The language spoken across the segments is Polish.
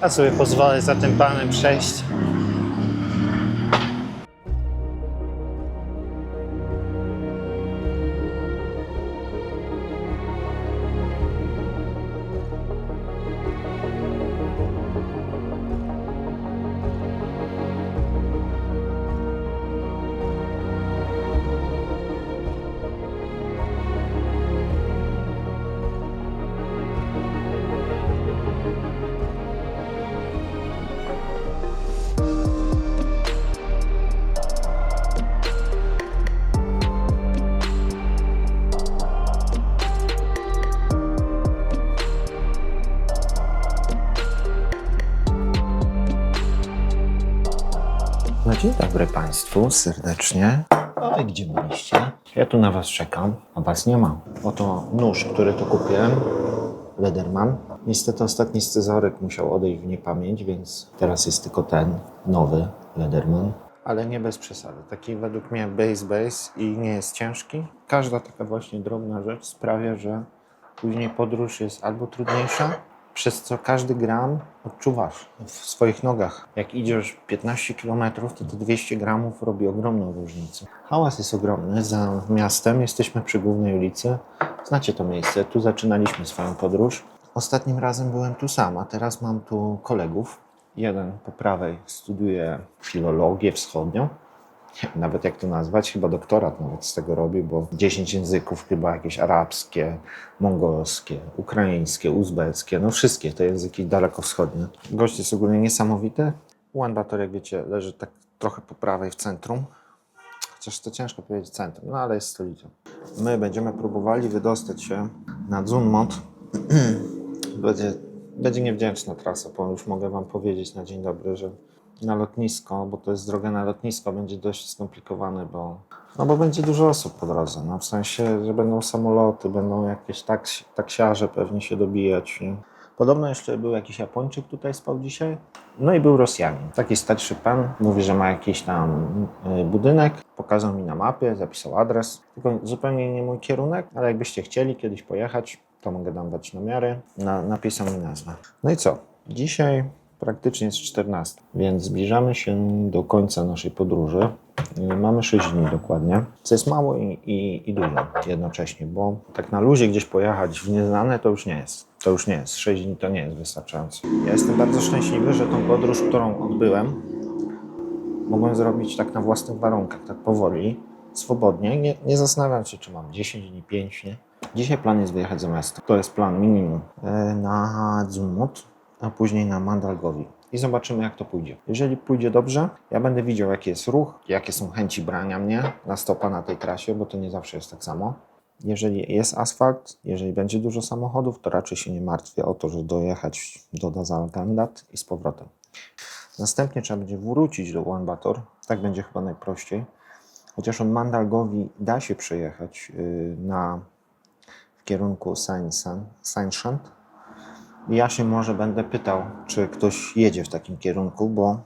A sobie pozwolę za tym panem przejść. Dzień dobry Państwu, serdecznie. O, i gdzie byliście? Ja tu na Was czekam, a Was nie ma. Oto nóż, który tu kupiłem, Lederman. Niestety ostatni scyzoryk musiał odejść w niepamięć, więc teraz jest tylko ten nowy Lederman. Ale nie bez przesady. Taki według mnie base base i nie jest ciężki. Każda taka właśnie drobna rzecz sprawia, że później podróż jest albo trudniejsza, przez co każdy gram odczuwasz w swoich nogach. Jak idziesz 15 km, to te 200 gramów robi ogromną różnicę. Hałas jest ogromny. Za miastem jesteśmy przy głównej ulicy. Znacie to miejsce, tu zaczynaliśmy swoją podróż. Ostatnim razem byłem tu sam, a teraz mam tu kolegów. Jeden po prawej studiuje filologię wschodnią, nawet jak to nazwać, chyba doktorat nawet z tego robi, bo 10 języków, chyba jakieś arabskie, mongolskie, ukraińskie, uzbeckie, no wszystkie te języki dalekowschodnie. Gość jest ogólnie niesamowity. Ulan Bator, jak wiecie, leży tak trochę po prawej w centrum, chociaż to ciężko powiedzieć centrum, no ale jest stolicą. My będziemy próbowali wydostać się na Zunmont. będzie, będzie niewdzięczna trasa, bo już mogę Wam powiedzieć na dzień dobry, że na lotnisko, bo to jest droga na lotnisko, będzie dość skomplikowane, bo, no bo będzie dużo osób po drodze. No, w sensie, że będą samoloty, będą jakieś taks, taksiarze pewnie się dobijać. Nie? Podobno jeszcze był jakiś Japończyk tutaj spał dzisiaj. No i był Rosjanin. Taki starszy pan, mówi, że ma jakiś tam y, budynek. Pokazał mi na mapie, zapisał adres. Tylko zupełnie nie mój kierunek, ale jakbyście chcieli kiedyś pojechać, to mogę dam dać namiary. Na, napisał mi nazwę. No i co? Dzisiaj praktycznie jest 14, więc zbliżamy się do końca naszej podróży. Y, Mamy 6 dni dokładnie, co jest mało i, i, i dużo jednocześnie, bo tak na luzie gdzieś pojechać w nieznane to już nie jest. To już nie jest. 6 dni to nie jest wystarczająco. Ja jestem bardzo szczęśliwy, że tą podróż, którą odbyłem, mogłem zrobić tak na własnych warunkach, tak powoli, swobodnie. Nie, nie zastanawiam się, czy mam 10 dni, 5, nie? Dzisiaj plan jest wyjechać za miasto. To jest plan minimum e, na Zumot, a później na Mandalgowi. I zobaczymy, jak to pójdzie. Jeżeli pójdzie dobrze, ja będę widział, jaki jest ruch, jakie są chęci brania mnie na stopa na tej trasie, bo to nie zawsze jest tak samo. Jeżeli jest asfalt, jeżeli będzie dużo samochodów, to raczej się nie martwię o to, że dojechać do Dazalgandat i z powrotem. Następnie trzeba będzie wrócić do Ulaanbaatar. Tak będzie chyba najprościej. Chociaż od Mandalgowi da się przejechać yy, na, w kierunku Saint- Saint-Shant. Ja się może będę pytał, czy ktoś jedzie w takim kierunku, bo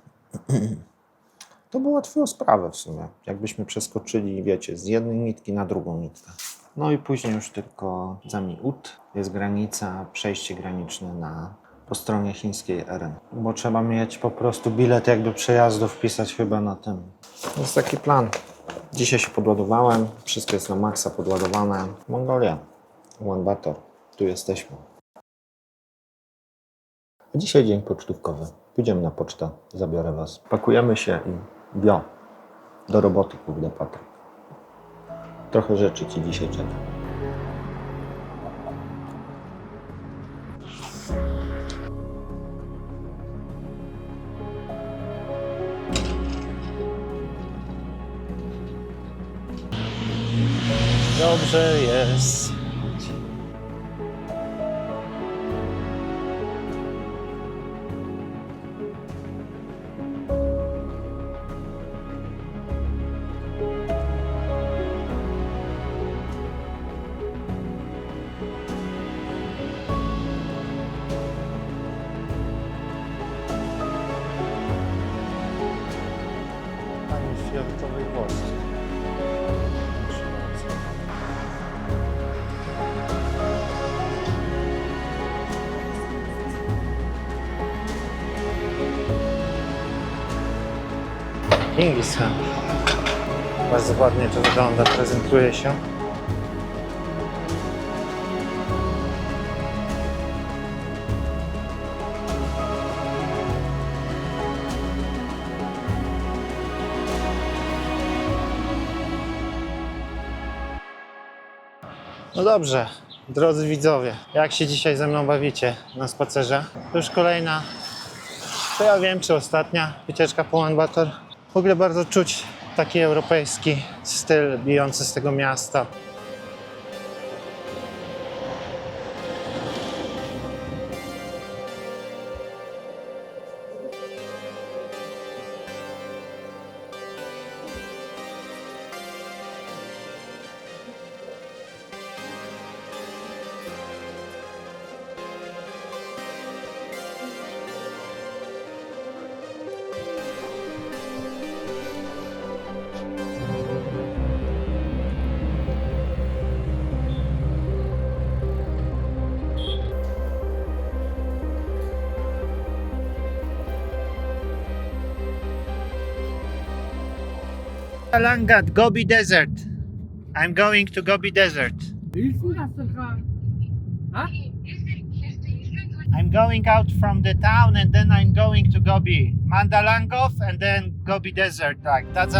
to by ułatwiło sprawę w sumie. Jakbyśmy przeskoczyli, wiecie, z jednej nitki na drugą nitkę. No i później już tylko Zami-Ut jest granica, przejście graniczne na po stronie chińskiej RN. Bo trzeba mieć po prostu bilet jakby przejazdu wpisać chyba na tym. Jest taki plan. Dzisiaj się podładowałem, wszystko jest na maksa podładowane. Mongolia, Ulaanbaatar, tu jesteśmy. A dzisiaj dzień pocztówkowy. Pójdziemy na pocztę, zabiorę Was. Pakujemy się i bio. Do roboty, kurde, Patryk. Trochę rzeczy Ci dzisiaj czeka. Dobrze jest. fioletowej włości. Kingis Bardzo ładnie to wygląda, prezentuje się. No dobrze, drodzy widzowie, jak się dzisiaj ze mną bawicie na spacerze? To już kolejna, to ja wiem, czy ostatnia wycieczka po Ulaanbaatar. W ogóle bardzo czuć taki europejski styl bijący z tego miasta. Langat, Gobi Desert. I'm going to Gobi Desert. I'm going out from the town and then I'm going to Gobi. Mandalangov and then Gobi Desert, like that's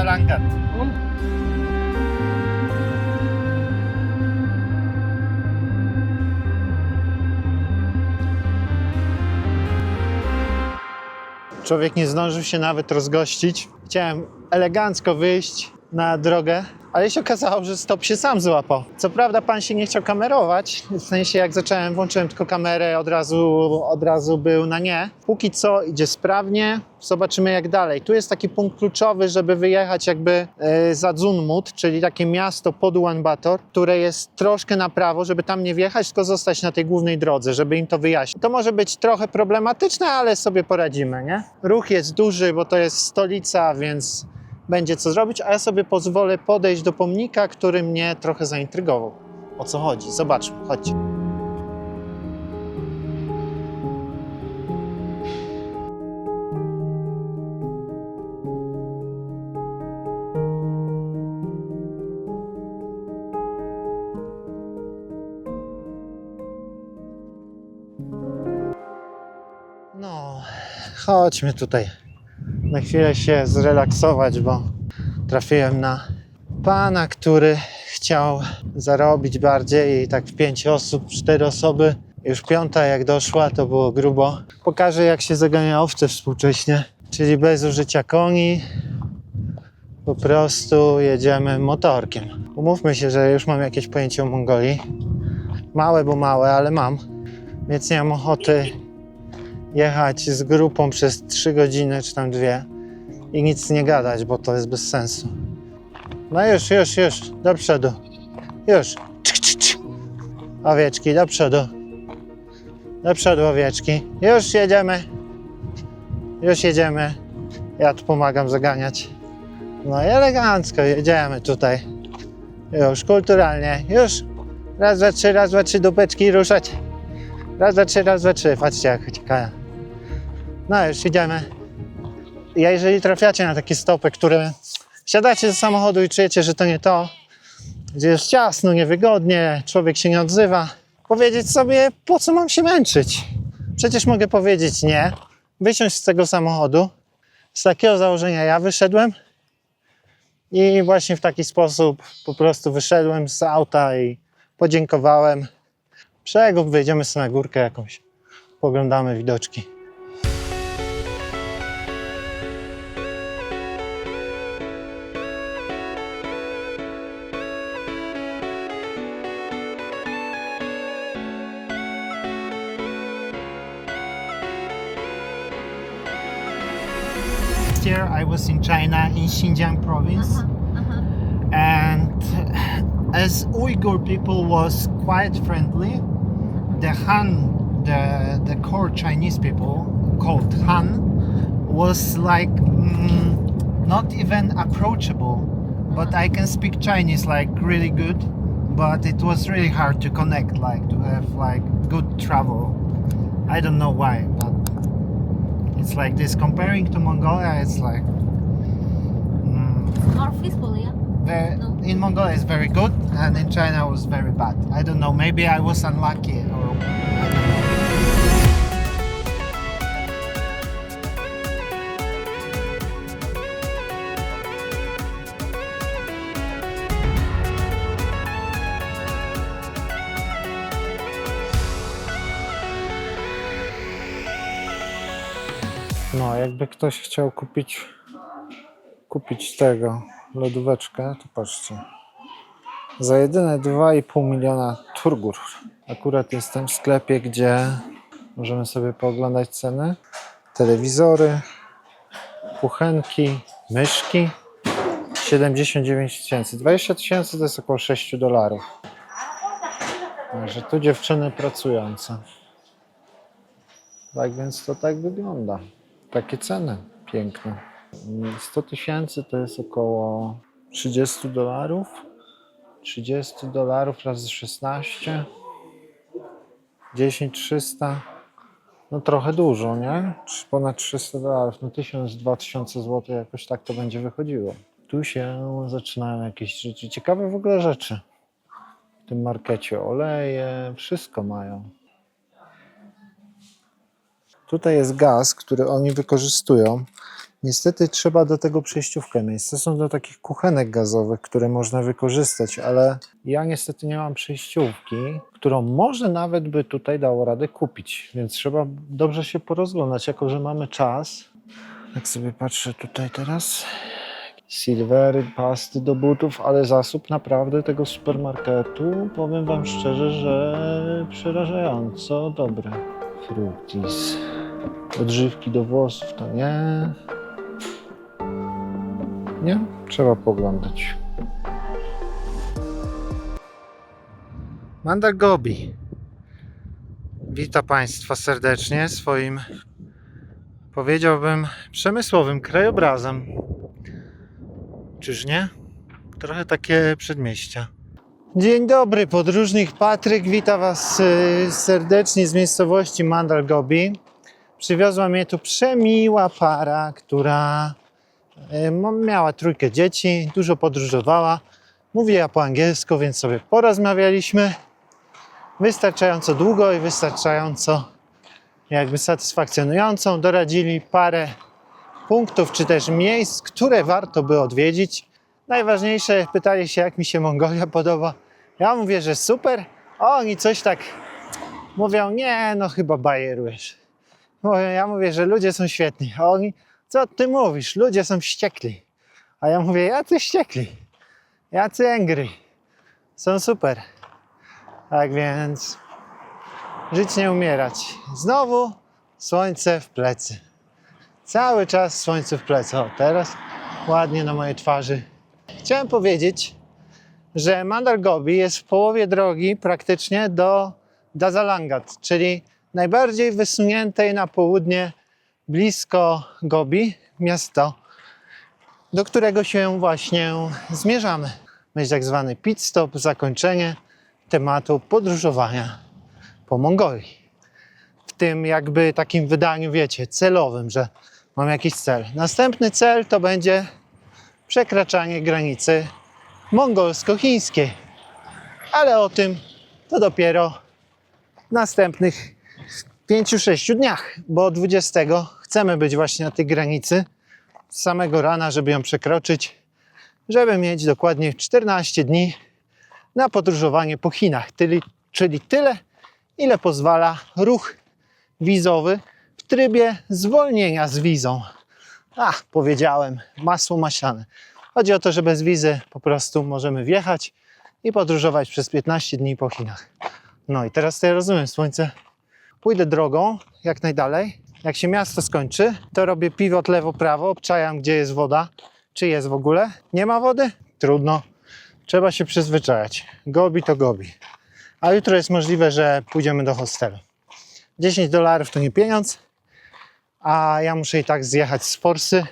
Człowiek nie zdążył się nawet rozgościć. Chciałem elegancko wyjść na drogę, ale się okazało, że stop się sam złapał. Co prawda pan się nie chciał kamerować, w sensie jak zacząłem, włączyłem tylko kamerę, od razu, od razu był na nie. Póki co idzie sprawnie, zobaczymy jak dalej. Tu jest taki punkt kluczowy, żeby wyjechać jakby e, za Zunmut, czyli takie miasto pod Ulaanbaatar, które jest troszkę na prawo, żeby tam nie wjechać, tylko zostać na tej głównej drodze, żeby im to wyjaśnić. To może być trochę problematyczne, ale sobie poradzimy, nie? Ruch jest duży, bo to jest stolica, więc będzie co zrobić, a ja sobie pozwolę podejść do pomnika, który mnie trochę zaintrygował. O co chodzi? Zobaczmy, chodźcie. No, chodźmy tutaj na chwilę się zrelaksować, bo trafiłem na pana, który chciał zarobić bardziej i tak w pięć osób, cztery osoby. Już piąta jak doszła, to było grubo. Pokażę jak się zagania owce współcześnie, czyli bez użycia koni. Po prostu jedziemy motorkiem. Umówmy się, że już mam jakieś pojęcie o Mongolii. Małe, bo małe, ale mam. Więc nie mam ochoty jechać z grupą przez 3 godziny czy tam dwie i nic nie gadać, bo to jest bez sensu. No już, już, już, do przodu. Już. Cz, cz, cz. Owieczki, do przodu. Do przodu owieczki. Już jedziemy. Już jedziemy. Ja tu pomagam zaganiać. No i elegancko jedziemy tutaj. Już, kulturalnie. Już. Raz, dwa, trzy, raz, dwa, trzy, dupeczki ruszać. Raz, dwa, trzy, raz, dwa, trzy. Patrzcie jak uciekają. No już idziemy. Ja jeżeli trafiacie na takie stopy, które wsiadacie do samochodu i czujecie, że to nie to, gdzie jest ciasno, niewygodnie, człowiek się nie odzywa, powiedzieć sobie, po co mam się męczyć? Przecież mogę powiedzieć nie, wysiąść z tego samochodu. Z takiego założenia ja wyszedłem i właśnie w taki sposób po prostu wyszedłem z auta i podziękowałem. Przegub, wyjdziemy sobie na górkę jakąś, poglądamy widoczki. Last year I was in China in Xinjiang province. Uh-huh, uh-huh. And as Uyghur people was quite friendly the Han the, the core Chinese people called Han was like mm, not even approachable. But uh-huh. I can speak Chinese like really good. But it was really hard to connect like to have like good travel. I don't know why but it's like this comparing to Mongolia it's like mm. More peaceful, yeah. Very, No. in Mongolia it's very good, and in China it was very bad. I don't know. Maybe I was unlucky. Or... No, jakby ktoś chciał kupić kupić tego lodóweczkę, to patrzcie. Za jedyne 2,5 miliona turgur. Akurat jestem w sklepie, gdzie możemy sobie pooglądać ceny. Telewizory, kuchenki, myszki. 79 tysięcy. 20 tysięcy to jest około 6 dolarów. Także tu dziewczyny pracujące. Tak więc to tak wygląda. Takie ceny piękne. 100 tysięcy to jest około 30 dolarów. 30 dolarów razy 16. 10 300. No trochę dużo, nie? Ponad 300 dolarów. No 1000-2000 zł jakoś tak to będzie wychodziło. Tu się zaczynają jakieś rzeczy, ciekawe w ogóle rzeczy. W tym markecie oleje, wszystko mają. Tutaj jest gaz, który oni wykorzystują. Niestety trzeba do tego przejściówkę mieć. Są do takich kuchenek gazowych, które można wykorzystać, ale ja niestety nie mam przejściówki, którą może nawet by tutaj dało radę kupić, więc trzeba dobrze się porozglądać, jako że mamy czas. Jak sobie patrzę tutaj teraz. Silvery, pasty do butów, ale zasób naprawdę tego supermarketu, powiem Wam szczerze, że przerażająco dobry. Fruities. Odżywki do włosów to nie. Nie? Trzeba poglądać. Mandar Gobi. Witam Państwa serdecznie swoim, powiedziałbym, przemysłowym krajobrazem. Czyż nie? Trochę takie przedmieścia. Dzień dobry, podróżnik Patryk. Witam Was y, serdecznie z miejscowości Mandar Gobi. Przywiozła mnie tu przemiła para, która y, miała trójkę dzieci, dużo podróżowała. Mówiła po angielsku, więc sobie porozmawialiśmy. Wystarczająco długo i wystarczająco jakby satysfakcjonującą. Doradzili parę punktów czy też miejsc, które warto by odwiedzić. Najważniejsze pytali się, jak mi się Mongolia podoba. Ja mówię, że super. Oni coś tak mówią, nie, no chyba bajerujesz. Ja mówię, że ludzie są świetni. A oni, co ty mówisz? Ludzie są wściekli. A ja mówię, jacy wściekli? Jacy angry? Są super. Tak więc żyć nie umierać. Znowu słońce w plecy. Cały czas słońce w plecy. O, teraz ładnie na mojej twarzy. Chciałem powiedzieć, że Mandar Gobi jest w połowie drogi praktycznie do Dazalangat, czyli najbardziej wysuniętej na południe blisko Gobi miasto, do którego się właśnie zmierzamy. Będzie tak zwany pit stop, zakończenie tematu podróżowania po Mongolii. W tym jakby takim wydaniu, wiecie, celowym, że mam jakiś cel. Następny cel to będzie przekraczanie granicy mongolsko-chińskiej. Ale o tym to dopiero w następnych 5-6 dniach, bo 20 chcemy być właśnie na tej granicy z samego rana, żeby ją przekroczyć, żeby mieć dokładnie 14 dni na podróżowanie po Chinach, czyli, czyli tyle, ile pozwala ruch wizowy w trybie zwolnienia z wizą. Ach, powiedziałem, masło maślane. Chodzi o to, że bez wizy po prostu możemy wjechać i podróżować przez 15 dni po Chinach. No i teraz to ja rozumiem, słońce. Pójdę drogą jak najdalej. Jak się miasto skończy, to robię pivot lewo-prawo, obczajam, gdzie jest woda, czy jest w ogóle. Nie ma wody? Trudno. Trzeba się przyzwyczajać. Gobi to gobi. A jutro jest możliwe, że pójdziemy do hostelu. 10 dolarów to nie pieniądz, a ja muszę i tak zjechać z Forsy,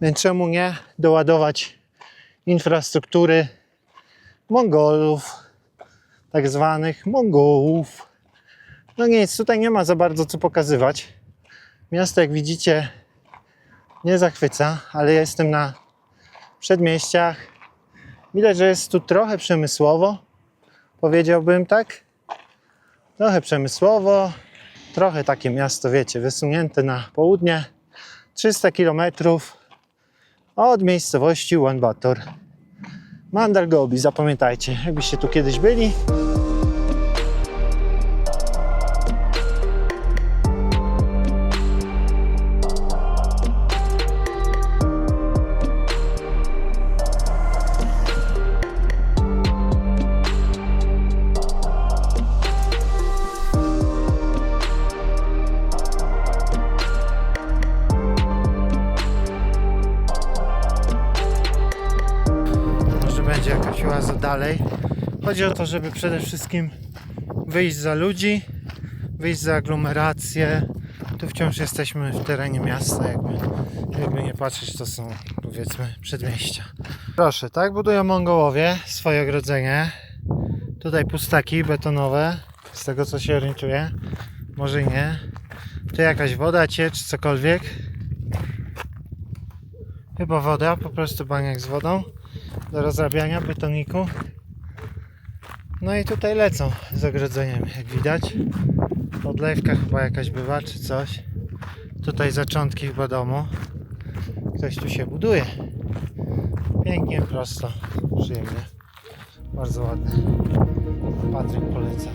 więc czemu nie doładować infrastruktury Mongolów, tak zwanych Mongołów. No nic, tutaj nie ma za bardzo co pokazywać. Miasto, jak widzicie, nie zachwyca, ale jestem na przedmieściach. Widać, że jest tu trochę przemysłowo, powiedziałbym tak. Trochę przemysłowo, trochę takie miasto, wiecie, wysunięte na południe. 300 km od miejscowości Ulaanbaatar. Mandar Gobi, zapamiętajcie, jakbyście tu kiedyś byli. Będzie jakaś oaza dalej. Chodzi o to, żeby przede wszystkim wyjść za ludzi, wyjść za aglomerację. Tu wciąż jesteśmy w terenie miasta, jakby, jakby nie patrzeć, to są powiedzmy przedmieścia. Proszę, tak budują Mongołowie swoje ogrodzenie. Tutaj pustaki betonowe, z tego co się orientuję. Może i nie. Tu jakaś woda, ciecz, cokolwiek. Chyba woda, po prostu baniak z wodą do rozrabiania betoniku. No i tutaj lecą z ogrodzeniem, jak widać. Odlewka chyba jakaś bywa, czy coś. Tutaj zaczątki chyba domu. Ktoś tu się buduje. Pięknie, prosto, przyjemnie. Bardzo ładne. Patryk poleca.